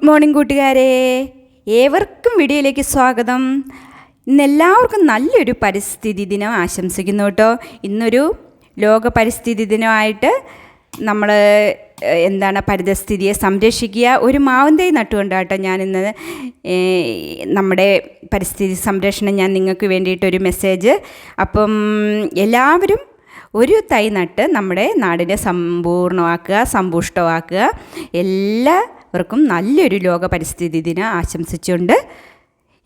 Good morning കൂട്ടുകാരെ ഏവർക്കും വീഡിയോയിലേക്ക് സ്വാഗതം. ഇന്ന് എല്ലാവർക്കും നല്ലൊരു പരിസ്ഥിതി ദിനം ആശംസിക്കുന്നു കേട്ടോ. ഇന്നൊരു ലോക പരിസ്ഥിതി ദിനമായിട്ട് നമ്മൾ എന്താണ് പരിതസ്ഥിതിയെ സംരക്ഷിക്കുക. ഒരു മാവൻ തൈ നട്ടുകൊണ്ടാട്ടോ ഞാനിന്ന് നമ്മുടെ പരിസ്ഥിതി സംരക്ഷണം ഞാൻ നിങ്ങൾക്ക് വേണ്ടിയിട്ടൊരു മെസ്സേജ്. അപ്പം എല്ലാവരും ഒരു തൈ നട്ട് നമ്മുടെ നാടിനെ സമ്പൂർണമാക്കുക സമ്പുഷ്ടമാക്കുക. എല്ലാവർക്കും നല്ലൊരു ലോക പരിസ്ഥിതി ദിനം ആശംസിച്ചുകൊണ്ട്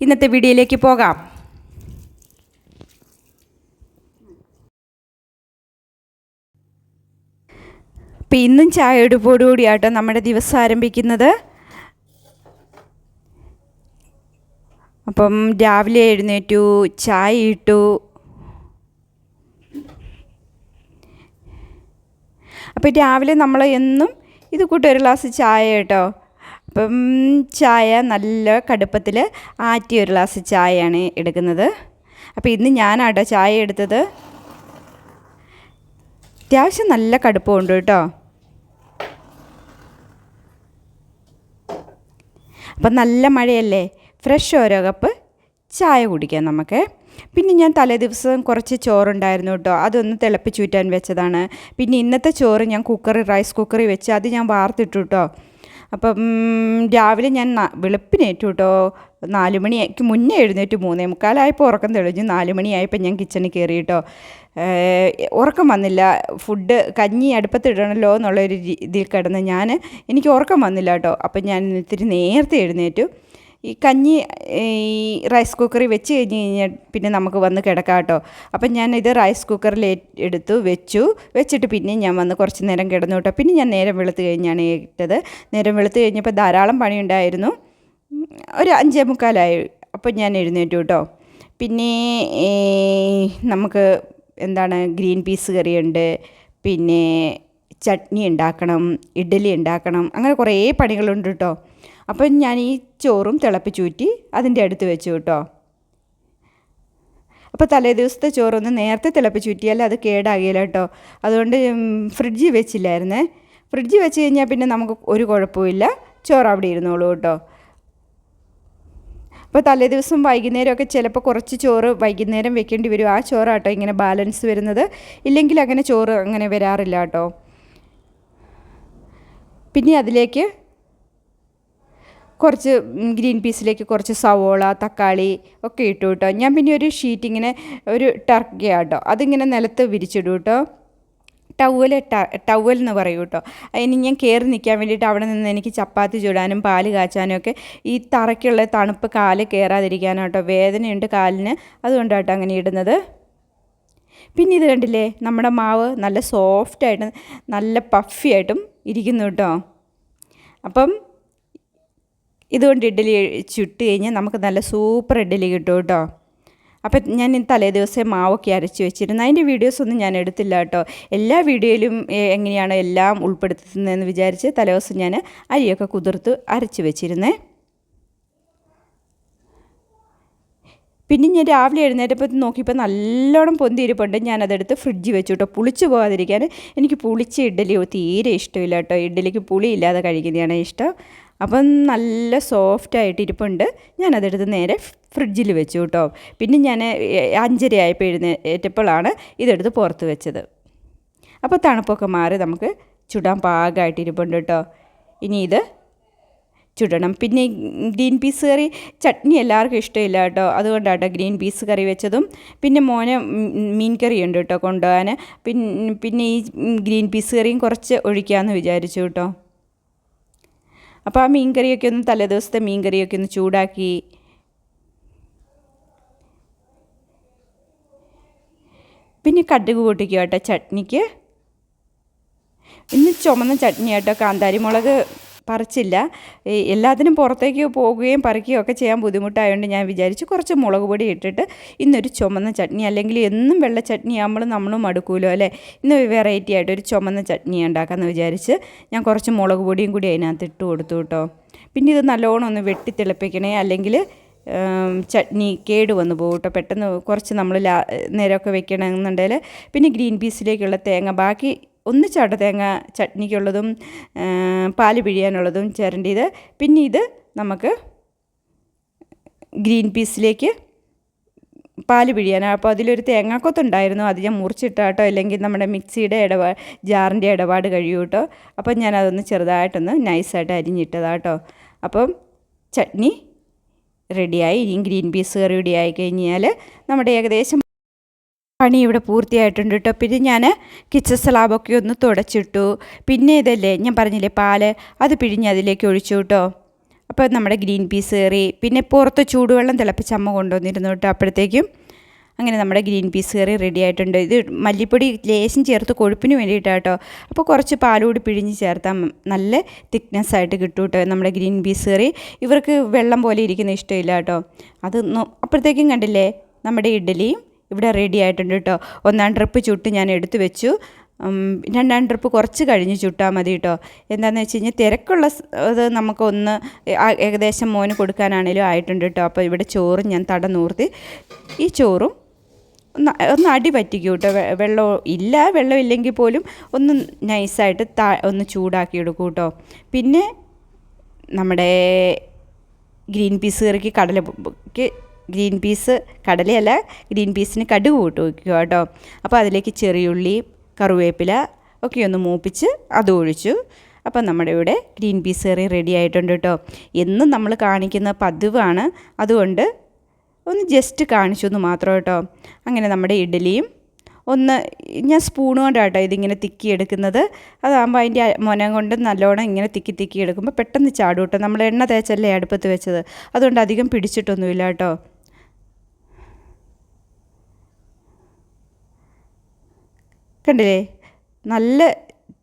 ഇന്നത്തെ വീഡിയോയിലേക്ക് പോകാം. അപ്പം ഇന്നും ചായയെടുപ്പോടുകൂടിയാട്ടോ നമ്മുടെ ദിവസം ആരംഭിക്കുന്നത്. അപ്പം രാവിലെ എഴുന്നേറ്റു ചായ ഇട്ടു. അപ്പോൾ രാവിലെ നമ്മൾ എന്നും ഇത് കൂട്ടി ഒരു ഗ്ലാസ് ചായ കേട്ടോ. അപ്പം ചായ നല്ല കടുപ്പത്തിൽ ആറ്റിയ ഒരു ഗ്ലാസ് ചായയാണ് എടുക്കുന്നത്. അപ്പോൾ ഇന്ന് ഞാനാട്ടോ ചായ എടുത്തത്. അത്യാവശ്യം നല്ല കടുപ്പമുണ്ട് കേട്ടോ. അപ്പം നല്ല മഴയല്ലേ? ഫ്രഷ് ഓരോ കപ്പ് ചായ കുടിക്കാം നമുക്ക്. പിന്നെ ഞാൻ തലേ ദിവസം കുറച്ച് ചോറുണ്ടായിരുന്നു കേട്ടോ. അതൊന്ന് തിളപ്പിച്ചൂറ്റാൻ വെച്ചതാണ്. പിന്നെ ഇന്നത്തെ ചോറ് ഞാൻ കുക്കറിൽ റൈസ് കുക്കറിൽ വെച്ച് അത് ഞാൻ വാർത്തിട്ടു കേട്ടോ. അപ്പം രാവിലെ ഞാൻ വെളുപ്പിനേറ്റു കേട്ടോ. നാല് മണിക്ക് മുന്നേ എഴുന്നേറ്റ് മൂന്നേ മുക്കാലായപ്പോൾ ഉറക്കം തെളിഞ്ഞു. നാല് മണിയായപ്പോൾ ഞാൻ കിച്ചണിൽ കയറി കേട്ടോ. ഉറക്കം വന്നില്ല. ഫുഡ് കഞ്ഞി അടുപ്പത്തിടണല്ലോ എന്നുള്ളൊരു ഇതിൽ കിടന്ന് ഞാൻ എനിക്ക് ഉറക്കം വന്നില്ല കേട്ടോ. അപ്പം ഞാൻ ഇത്തിരി നേരത്തെ എഴുന്നേറ്റു. ഈ കഞ്ഞി ഈ റൈസ് കുക്കറിൽ വെച്ച് കഴിഞ്ഞ് കഴിഞ്ഞാൽ പിന്നെ നമുക്ക് വന്ന് കിടക്കാം കേട്ടോ. അപ്പം ഞാൻ ഇത് റൈസ് കുക്കറിൽ എടുത്തു വെച്ചു. വെച്ചിട്ട് പിന്നെ ഞാൻ വന്ന് കുറച്ച് നേരം കിടന്നു കേട്ടോ. പിന്നെ ഞാൻ നേരം വെളുത്ത് കഴിഞ്ഞാണ് ഇട്ടത്. നേരം വെളുത്ത് കഴിഞ്ഞപ്പോൾ ധാരാളം പണിയുണ്ടായിരുന്നു ഒരു അഞ്ചേ മുക്കാലായി. അപ്പോൾ ഞാൻ എഴുന്നേറ്റു കേട്ടോ. പിന്നെ നമുക്ക് എന്താണ് ഗ്രീൻ പീസ് കറിയുണ്ട്. പിന്നെ ചട്നി ഉണ്ടാക്കണം ഇഡ്ഡലി ഉണ്ടാക്കണം അങ്ങനെ കുറേ പണികളുണ്ട് കേട്ടോ. അപ്പം ഞാൻ ഈ ചോറും തിളപ്പിച്ചൂറ്റി അതിന്റെ അടുത്ത് വെച്ചു കേട്ടോ. അപ്പോൾ തലേ ദിവസത്തെ ചോറൊന്ന് നേരത്തെ തിളപ്പിച്ചൂറ്റിയാൽ അത് കേടാകില്ല കേട്ടോ. അതുകൊണ്ട് ഫ്രിഡ്ജ് ഫ്രിഡ്ജിൽ വെച്ചില്ലായിരുന്നേ. ഫ്രിഡ്ജിൽ വെച്ച് കഴിഞ്ഞാൽ പിന്നെ നമുക്ക് ഒരു കുഴപ്പമില്ല ചോറ് അവിടെ ഇരുന്നോളൂ കേട്ടോ. അപ്പോൾ തലേ ദിവസം വൈകുന്നേരമൊക്കെ ചിലപ്പോൾ കുറച്ച് ചോറ് വൈകുന്നേരം വെക്കേണ്ടി വരും. ആ ചോറാട്ടോ ഇങ്ങനെ ബാലൻസ് വരുന്നത്. ഇല്ലെങ്കിൽ അങ്ങനെ ചോറ് അങ്ങനെ വരാറില്ല കേട്ടോ. പിന്നെ അതിലേക്ക് കുറച്ച് ഗ്രീൻ പീസിലേക്ക് കുറച്ച് സവോള തക്കാളി ഒക്കെ ഇട്ടു കേട്ടോ. ഞാൻ പിന്നെ ഒരു ഷീറ്റ് ഇങ്ങനെ ഒരു ടർക്കി കേട്ടോ അതിങ്ങനെ നിലത്ത് വിരിച്ചിടും കേട്ടോ. ടവൽ ടവൽ എന്ന് പറയും കേട്ടോ. അതിന് ഞാൻ കയറി നിൽക്കാൻ വേണ്ടിയിട്ട് അവിടെ നിന്ന് എനിക്ക് ചപ്പാത്തി ചുടാനും പാൽ കാച്ചാനും ഒക്കെ ഈ തറയ്ക്കുള്ള തണുപ്പ് കാൽ കയറാതിരിക്കാനോ കേട്ടോ. വേദനയുണ്ട് കാലിന്. അതുകൊണ്ടാണ് കേട്ടോ അങ്ങനെ ഇടുന്നത്. പിന്നെ ഇത് കണ്ടില്ലേ? നമ്മുടെ മാവ് നല്ല സോഫ്റ്റായിട്ട് നല്ല പഫിയായിട്ടും ഇരിക്കുന്നു കേട്ടോ. അപ്പം ഇതുകൊണ്ട് ഇഡ്ഡലി ചുട്ട് കഴിഞ്ഞാൽ നമുക്ക് നല്ല സൂപ്പർ ഇഡ്ഡലി കിട്ടും കേട്ടോ. അപ്പം ഞാൻ തലേ ദിവസം മാവൊക്കെ അരച്ച് വെച്ചിരുന്നു. അതിന്റെ വീഡിയോസ് ഒന്നും ഞാൻ എടുത്തില്ല കേട്ടോ. എല്ലാ വീഡിയോയിലും എങ്ങനെയാണോ എല്ലാം ഉൾപ്പെടുത്തുന്നതെന്ന് വിചാരിച്ച് തലേ ദിവസം ഞാൻ അരിയൊക്കെ കുതിർത്ത് അരച്ച് വെച്ചിരുന്നേ. പിന്നെ ഞാൻ രാവിലെ എഴുന്നേറ്റപ്പോൾ നോക്കിയപ്പോൾ നല്ലോണം പൊന്തിരിപ്പുണ്ട് ഞാനതെടുത്ത് ഫ്രിഡ്ജ് വെച്ചു കേട്ടോ. പുളിച്ച് പോകാതിരിക്കാൻ എനിക്ക് പുളിച്ച ഇഡ്ഡലി തീരെ ഇഷ്ടമില്ല കേട്ടോ. ഇഡ്ഡലിക്ക് പുളി ഇല്ലാതെ കഴിക്കുന്നതാണ് ഇഷ്ടം. അപ്പം നല്ല സോഫ്റ്റ് ആയിട്ട് ഇരിപ്പുണ്ട്. ഞാനതെടുത്ത് നേരെ ഫ്രിഡ്ജിൽ വെച്ചു കേട്ടോ പിന്നെ ഞാൻ അഞ്ചര ആയപ്പോൾ എഴുന്നേറ്റപ്പോഴാണ് ഇതെടുത്ത് പുറത്ത് വെച്ചത്. അപ്പോൾ തണുപ്പൊക്കെ മാറി നമുക്ക് ചുടാൻ പാകമായിട്ട് ഇരിപ്പുണ്ട് കേട്ടോ ഇനി ഇത് ചുടണം. പിന്നെ ഗ്രീൻ പീസ് കറി ചട്നി എല്ലാവർക്കും ഇഷ്ടമില്ല കേട്ടോ അതുകൊണ്ടാട്ടോ ഗ്രീൻ പീസ് കറി വെച്ചതും. പിന്നെ മോന് മീൻ കറി ഉണ്ട് കേട്ടോ കൊണ്ടുപോകാൻ പിന്നെ പിന്നെ ഈ ഗ്രീൻ പീസ് കറിയും കുറച്ച് ഒഴിക്കാമെന്ന് വിചാരിച്ചു കേട്ടോ അപ്പോൾ ആ മീൻകറിയൊക്കെ ഒന്ന് തലേദിവസത്തെ മീൻ കറിയൊക്കെ ഒന്ന് ചൂടാക്കി. പിന്നെ കടുക് പൊട്ടിക്കുക കേട്ടോ ചട്നിക്ക്. ഇന്ന് ചുമന്ന ചട്നി കേട്ടോ കാന്താരി മുളക് പറിച്ചില്ല. എല്ലാത്തിനും പുറത്തേക്ക് പോകുകയും പറിക്കുകയും ഒക്കെ ചെയ്യാൻ ബുദ്ധിമുട്ടായതുകൊണ്ട് ഞാൻ വിചാരിച്ചു കുറച്ച് മുളക് പൊടി ഇട്ടിട്ട് ഇന്നൊരു ചുമന്ന ചട്നി അല്ലെങ്കിൽ എന്നും വെള്ള ചട്നി ആകുമ്പോൾ നമ്മൾ മടുക്കൂലോ അല്ലേ? ഇന്ന് വെറൈറ്റി ആയിട്ട് ഒരു ചുമന്ന ചട്നി ഉണ്ടാക്കാമെന്ന് വിചാരിച്ച് ഞാൻ കുറച്ച് മുളക് പൊടിയും കൂടി അതിനകത്ത് ഇട്ട് കൊടുത്തു കേട്ടോ. പിന്നെ ഇത് നല്ലോണം ഒന്ന് വെട്ടി തിളപ്പിക്കണേ അല്ലെങ്കിൽ ചട്നി കേട് വന്നു പോകും കേട്ടോ. പെട്ടെന്ന് കുറച്ച് നമ്മൾ ലാ നേരമൊക്കെ വെക്കണമെന്നുണ്ടെങ്കിൽ പിന്നെ ഗ്രീൻ പീസിലേക്കുള്ള തേങ്ങ. ബാക്കി ഒന്നിച്ചാട്ടോ തേങ്ങ ചട്നിക്കുള്ളതും പാൽ പിഴിയാനുള്ളതും ഇത് പിന്നെ ഇത് നമുക്ക് ഗ്രീൻ പീസിലേക്ക് പാൽ പിഴിയാനാണ് അപ്പോൾ അതിലൊരു തേങ്ങാക്കൊത്തുണ്ടായിരുന്നു. അത് ഞാൻ മുറിച്ചിട്ടാട്ടോ അല്ലെങ്കിൽ നമ്മുടെ മിക്സിയുടെ ഇടപാ ജാറിന്റെ ഇടപാട് കഴിയൂട്ടോ കേട്ടോ അപ്പം ഞാൻ അതൊന്ന് ചെറുതായിട്ടൊന്ന് നൈസായിട്ട് അരിഞ്ഞിട്ടതാട്ടോ. അപ്പം ചട്നി റെഡിയായി. ഇനിയും ഗ്രീൻ പീസ് കറി റെഡിയായി കഴിഞ്ഞാൽ നമ്മുടെ ഏകദേശം പണി ഇവിടെ പൂർത്തിയായിട്ടുണ്ട് കേട്ടോ പിന്നെ ഞാൻ കിച്ചൺ സ്ലാബൊക്കെ ഒന്ന് തുടച്ചിട്ടു. പിന്നെ ഇതല്ലേ ഞാൻ പറഞ്ഞില്ലേ പാൽ അത് പിഴിഞ്ഞ് അതിലേക്ക് ഒഴിച്ചു കേട്ടോ അപ്പോൾ നമ്മുടെ ഗ്രീൻ പീസ് കയറി പിന്നെ പുറത്ത് ചൂടുവെള്ളം തിളപ്പിച്ച് അമ്മ കൊണ്ടുവന്നിരുന്നു കേട്ടോ അപ്പോഴത്തേക്കും. അങ്ങനെ നമ്മുടെ ഗ്രീൻ പീസ് കറി റെഡി ആയിട്ടുണ്ട്. ഇത് മല്ലിപ്പൊടി ലേശം ചേർത്ത് കൊഴുപ്പിന് വേണ്ടിയിട്ടാണ് കേട്ടോ അപ്പോൾ കുറച്ച് പാലുകൂടി പിഴിഞ്ഞ് ചേർത്താൽ നല്ല തിക്നെസ് ആയിട്ട് കിട്ടും കേട്ടോ നമ്മുടെ ഗ്രീൻ പീസ് കറി ഇവർക്ക് വെള്ളം പോലെ ഇരിക്കുന്ന ഇഷ്ടമില്ല കേട്ടോ അത് അപ്പോഴത്തേക്കും കണ്ടില്ലേ നമ്മുടെ ഇഡ്ഡലിയും ഇവിടെ റെഡി ആയിട്ടുണ്ട് കേട്ടോ ഒന്നാം ട്രിപ്പ് ചുട്ട് ഞാൻ എടുത്തു വെച്ചു. രണ്ടാം ട്രിപ്പ് കുറച്ച് കഴിഞ്ഞ് ചുട്ടാൽ മതി കേട്ടോ എന്താണെന്ന് വെച്ച് കഴിഞ്ഞാൽ തിരക്കുള്ള ഇത് നമുക്കൊന്ന് ഏകദേശം മോന് കൊടുക്കാനാണേലും ആയിട്ടുണ്ട് കേട്ടോ അപ്പോൾ ഇവിടെ ചോറും ഞാൻ തട നൂർത്തി ഈ ചോറും ഒന്ന് ഒന്ന് അടി പറ്റിക്കും കേട്ടോ വെള്ളം ഇല്ല വെള്ളം ഇല്ലെങ്കിൽ പോലും ഒന്ന് നൈസായിട്ട് താ ഒന്ന് ചൂടാക്കി എടുക്കും കേട്ടോ പിന്നെ നമ്മുടെ ഗ്രീൻ പീസ് കറിക്ക് കടല ക്ക് ഗ്രീൻ പീസ് കടലയല്ല ഗ്രീൻ പീസിന് കടുക് കൂട്ട് വയ്ക്കുക കേട്ടോ. അപ്പോൾ അതിലേക്ക് ചെറിയുള്ളി കറിവേപ്പില ഒക്കെ ഒന്ന് മൂപ്പിച്ച് അത് ഒഴിച്ചു. അപ്പം നമ്മുടെ ഇവിടെ ഗ്രീൻ പീസ് കറി റെഡി ആയിട്ടുണ്ട് കേട്ടോ. എന്നും നമ്മൾ കാണിക്കുന്ന പതിവാണ്. അതുകൊണ്ട് ഒന്ന് ജസ്റ്റ് കാണിച്ചു എന്ന് മാത്രം കേട്ടോ. അങ്ങനെ നമ്മുടെ ഇഡ്ഡലിയും ഒന്ന് ഞാൻ സ്പൂൺ കൊണ്ടാണ് കൊണ്ടാട്ടോ ഇതിങ്ങനെ തിക്കി എടുക്കുന്നത്. അതാകുമ്പോൾ അതിന്റെ മൊനം കൊണ്ട് നല്ലോണം ഇങ്ങനെ തിക്കി തിക്കി എടുക്കുമ്പോൾ പെട്ടെന്ന് ചാടും കേട്ടോ. നമ്മൾ എണ്ണ തേച്ചല്ലേ അടുപ്പത്ത് വെച്ചത്. അതുകൊണ്ട് അധികം പിടിച്ചിട്ടൊന്നുമില്ല കേട്ടോ. കണ്ടില്ലേ? നല്ല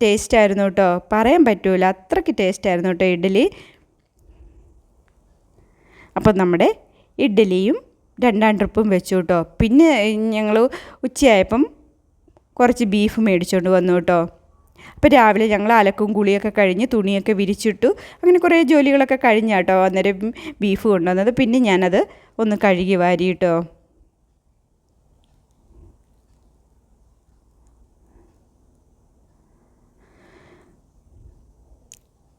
ടേസ്റ്റ് ആയിരുന്നു കേട്ടോ പറയാൻ പറ്റൂല. അത്രയ്ക്ക് ടേസ്റ്റ് ആയിരുന്നു കേട്ടോ ഇഡ്ഡലി. അപ്പം നമ്മുടെ ഇഡ്ഡലിയും രണ്ടാം ട്രിപ്പും വെച്ചു കേട്ടോ പിന്നെ ഞങ്ങൾ ഉച്ചയായപ്പം കുറച്ച് ബീഫ് മേടിച്ചുകൊണ്ട് വന്നു കേട്ടോ അപ്പോൾ രാവിലെ ഞങ്ങൾ അലക്കും കുളിയൊക്കെ കഴിഞ്ഞ് തുണിയൊക്കെ വിരിച്ചിട്ടു. അങ്ങനെ കുറേ ജോലികളൊക്കെ കഴിഞ്ഞാട്ടോ അന്നേരം ബീഫ് കൊണ്ടുവന്നത്. പിന്നെ ഞാനത് ഒന്ന് കഴുകി വാരി കേട്ടോ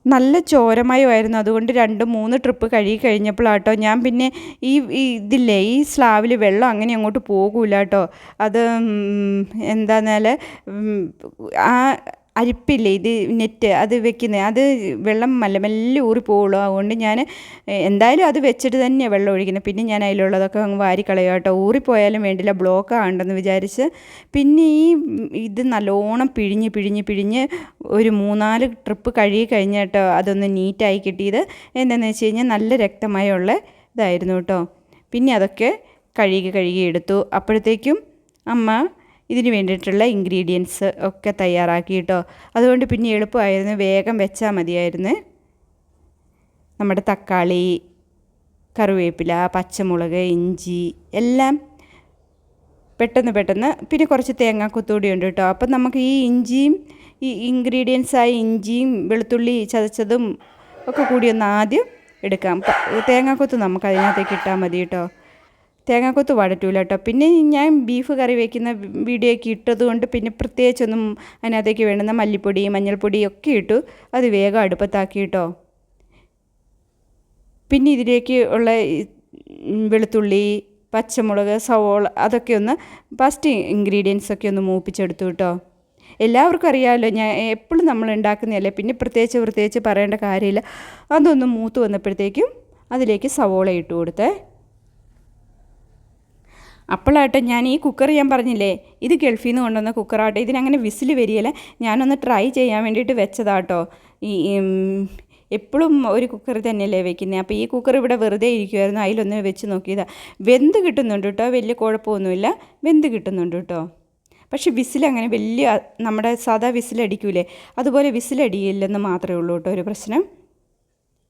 നല്ല ചോരമയമായിരുന്നു അതുകൊണ്ട് രണ്ട് മൂന്ന് ട്രിപ്പ് കഴുകി കഴിഞ്ഞപ്പോഴാട്ടോ ഞാൻ പിന്നെ ഈ ഇതില്ലേ ഈ സ്ലാവിൽ വെള്ളം അങ്ങനെ അങ്ങോട്ട് പോകൂല കേട്ടോ അത് എന്താന്നാൽ ആ അരിപ്പില്ലേ? ഇത് നെറ്റ് അത് വെക്കുന്നത് അത് വെള്ളം മെല്ലെ മെല്ലെ ഊറി അതുകൊണ്ട് ഞാൻ എന്തായാലും അത് വെച്ചിട്ട് തന്നെയാണ് വെള്ളം ഒഴിക്കുന്നത്. പിന്നെ ഞാൻ അതിലുള്ളതൊക്കെ അങ്ങ് വാരിക്കളയുക കേട്ടോ. ഊറിപ്പോയാലും വേണ്ടില്ല. ബ്ലോക്ക് ആണ്ടെന്ന് വിചാരിച്ച്. പിന്നെ ഈ ഇത് നല്ലോണം പിഴിഞ്ഞ് പിഴിഞ്ഞ് പിഴിഞ്ഞ് ഒരു മൂന്നാൽ ട്രിപ്പ് കഴുകി കഴിഞ്ഞിട്ടോ അതൊന്ന് നീറ്റായി കിട്ടിയത്. എന്താണെന്ന് വെച്ച് കഴിഞ്ഞാൽ നല്ല രക്തമയമുള്ള ഇതായിരുന്നു കേട്ടോ. പിന്നെ അതൊക്കെ കഴുകി കഴുകി എടുത്തു. അപ്പോഴത്തേക്കും അമ്മ ഇതിന് വേണ്ടിയിട്ടുള്ള ഇൻഗ്രീഡിയൻസ് ഒക്കെ തയ്യാറാക്കി കേട്ടോ അതുകൊണ്ട് പിന്നെ എളുപ്പമായിരുന്നു. വേഗം വെച്ചാൽ മതിയായിരുന്നു. നമ്മുടെ തക്കാളി കറിവേപ്പില പച്ചമുളക് ഇഞ്ചി എല്ലാം പെട്ടെന്ന് പെട്ടെന്ന് പിന്നെ കുറച്ച് തേങ്ങ കുത്തുകൂടി ഉണ്ട് കേട്ടോ. അപ്പം നമുക്ക് ഈ ഇഞ്ചിയും ഈ ഇൻഗ്രീഡിയൻസായ ഇഞ്ചിയും വെളുത്തുള്ളി ചതച്ചതും ഒക്കെ കൂടി ഒന്ന് ആദ്യം എടുക്കാം. തേങ്ങാക്കൊത്ത് നമുക്ക് അതിനകത്തേക്ക് ഇട്ടാൽ മതി കേട്ടോ. തേങ്ങാക്കൊത്ത് വഴറ്റൂല കേട്ടോ പിന്നെ ഞാൻ ബീഫ് കറി വയ്ക്കുന്ന വീഡിയോ ഒക്കെ ഇട്ടത് കൊണ്ട് പിന്നെ പ്രത്യേകിച്ചൊന്നും അതിനകത്തേക്ക് വേണ്ടുന്ന മല്ലിപ്പൊടി മഞ്ഞൾപ്പൊടി ഒക്കെ ഇട്ടു. അത് വേഗം അടുപ്പത്താക്കി കേട്ടോ പിന്നെ ഇതിലേക്ക് ഉള്ള വെളുത്തുള്ളി പച്ചമുളക് സവോള അതൊക്കെ ഒന്ന് ഫസ്റ്റ് ഇൻഗ്രീഡിയൻസ് ഒക്കെ ഒന്ന് മൂപ്പിച്ചെടുത്തു കേട്ടോ എല്ലാവർക്കും അറിയാമല്ലോ ഞാൻ എപ്പോഴും നമ്മൾ ഉണ്ടാക്കുന്നതല്ലേ? പിന്നെ പ്രത്യേകിച്ച് പ്രത്യേകിച്ച് പറയേണ്ട കാര്യമില്ല. അതൊന്ന് മൂത്ത് വന്നപ്പോഴത്തേക്കും അതിലേക്ക് സവോള ഇട്ട് കൊടുത്തേ. അപ്പോഴാട്ടെ ഞാൻ ഈ കുക്കർ ഞാൻ പറഞ്ഞില്ലേ ഇത് ഗൾഫിൽ നിന്ന് കൊണ്ടുവന്ന കുക്കറാട്ടെ ഇതിനങ്ങനെ വിസിൽ വരികയില്ല. ഞാനൊന്ന് ട്രൈ ചെയ്യാൻ വേണ്ടിയിട്ട് വെച്ചതാട്ടോ. ഈ എപ്പോഴും ഒരു കുക്കർ തന്നെയല്ലേ വെക്കുന്നത് അപ്പോൾ ഈ കുക്കർ ഇവിടെ വെറുതെ ഇരിക്കുമായിരുന്നു അതിലൊന്ന് വെച്ച് നോക്കിയതാ. വെന്ത് കിട്ടുന്നുണ്ട് കേട്ടോ വലിയ കുഴപ്പമൊന്നുമില്ല. വെന്ത് കിട്ടുന്നുണ്ട് കേട്ടോ പക്ഷെ വിസിൽ അങ്ങനെ വലിയ നമ്മുടെ സാധാ വിസിലടിക്കൂലേ അതുപോലെ വിസിലടിയില്ലെന്ന് മാത്രമേ ഉള്ളൂ കേട്ടോ ഒരു പ്രശ്നം.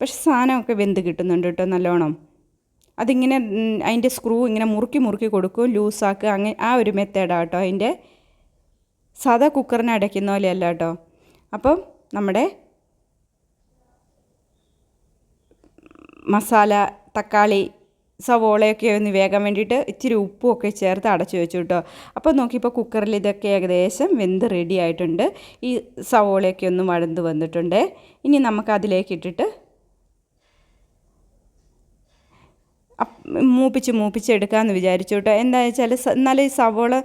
പക്ഷെ സാധനമൊക്കെ വെന്ത് കിട്ടുന്നുണ്ട് കേട്ടോ നല്ലോണം. അതിങ്ങനെ അതിന്റെ സ്ക്രൂ ഇങ്ങനെ മുറുക്കി മുറുക്കി കൊടുക്കും ലൂസാക്കുക അങ്ങനെ ആ ഒരു മെത്തേഡാണ് കേട്ടോ. അതിന്റെ സാധാ കുക്കറിനെ അടയ്ക്കുന്ന പോലെയല്ല കേട്ടോ. അപ്പം നമ്മുടെ മസാല തക്കാളി സവോളയൊക്കെ ഒന്ന് വേഗം വേണ്ടിയിട്ട് ഇച്ചിരി ഉപ്പും ഒക്കെ ചേർത്ത് അടച്ചു വെച്ചു കേട്ടോ. അപ്പോൾ നോക്കിയപ്പോൾ കുക്കറിൽ ഇതൊക്കെ ഏകദേശം വെന്ത് റെഡി ആയിട്ടുണ്ട്. ഈ സവോളയൊക്കെ ഒന്ന് വഴന്ത് വന്നിട്ടുണ്ട്. ഇനി നമുക്ക് അതിലേക്ക് ഇട്ടിട്ട് മൂപ്പിച്ച് മൂപ്പിച്ച് എടുക്കാമെന്ന് വിചാരിച്ചു കേട്ടോ. എന്താ വെച്ചാൽ എന്നാൽ ഈ സവോള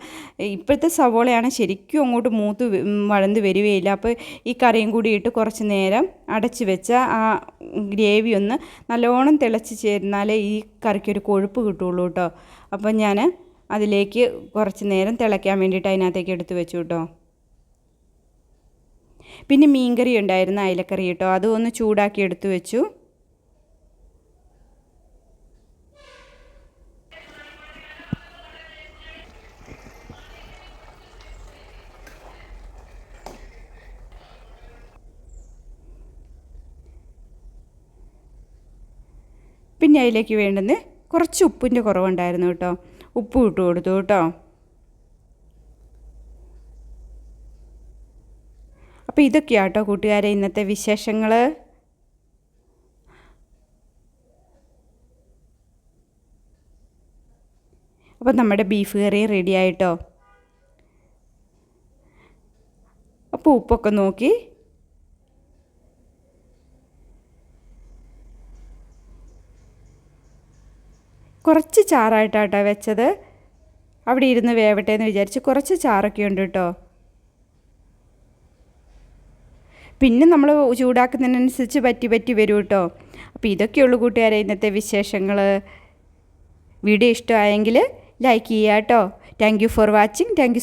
ഇപ്പോഴത്തെ സവോളയാണ് ശരിക്കും അങ്ങോട്ട് മൂത്ത് വഴന്ന് വരികയില്ല. അപ്പോൾ ഈ കറിയും കൂടി ഇട്ട് കുറച്ച് നേരം അടച്ച് വെച്ച ആ ഗ്രേവി ഒന്ന് നല്ലോണം തിളച്ച് ചേർന്നാലേ ഈ കറിക്കൊരു കൊഴുപ്പ് കിട്ടുള്ളൂ കേട്ടോ. അപ്പോൾ ഞാൻ അതിലേക്ക് കുറച്ച് നേരം തിളയ്ക്കാൻ വേണ്ടിയിട്ട് അതിനകത്തേക്ക് എടുത്ത് വെച്ചു കേട്ടോ. പിന്നെ മീൻകറി ഉണ്ടായിരുന്നു അയലക്കറി കേട്ടോ. അതും ഒന്ന് ചൂടാക്കി എടുത്തു വെച്ചു. പിന്നെ അതിലേക്ക് വേണ്ടുന്ന കുറച്ച് ഉപ്പിന്റെ കുറവുണ്ടായിരുന്നു കേട്ടോ. ഉപ്പ് ഇട്ട് കൊടുത്തു കേട്ടോ. അപ്പോൾ ഇതൊക്കെയാണ് കേട്ടോ കൂട്ടുകാരെ ഇന്നത്തെ വിശേഷങ്ങൾ. അപ്പോൾ നമ്മുടെ ബീഫ് കറി റെഡി ആയിട്ടോ. അപ്പോൾ ഉപ്പൊക്കെ നോക്കി കുറച്ച് ചാറായിട്ടാട്ടോ വെച്ചത്. അവിടെ ഇരുന്ന് വേവട്ടെ എന്ന് വിചാരിച്ച് കുറച്ച് ചാറൊക്കെ ഉണ്ട് കേട്ടോ. പിന്നെ നമ്മൾ ചൂടാക്കുന്നതിനനുസരിച്ച് പറ്റി പറ്റി വരും കേട്ടോ. അപ്പോൾ ഇതൊക്കെയുള്ളൂ കൂട്ടുകാരെ ഇന്നത്തെ വിശേഷങ്ങൾ വീഡിയോ ഇഷ്ടമായെങ്കിൽ ലൈക്ക് ചെയ്യുക കേട്ടോ. Thank you for watching thank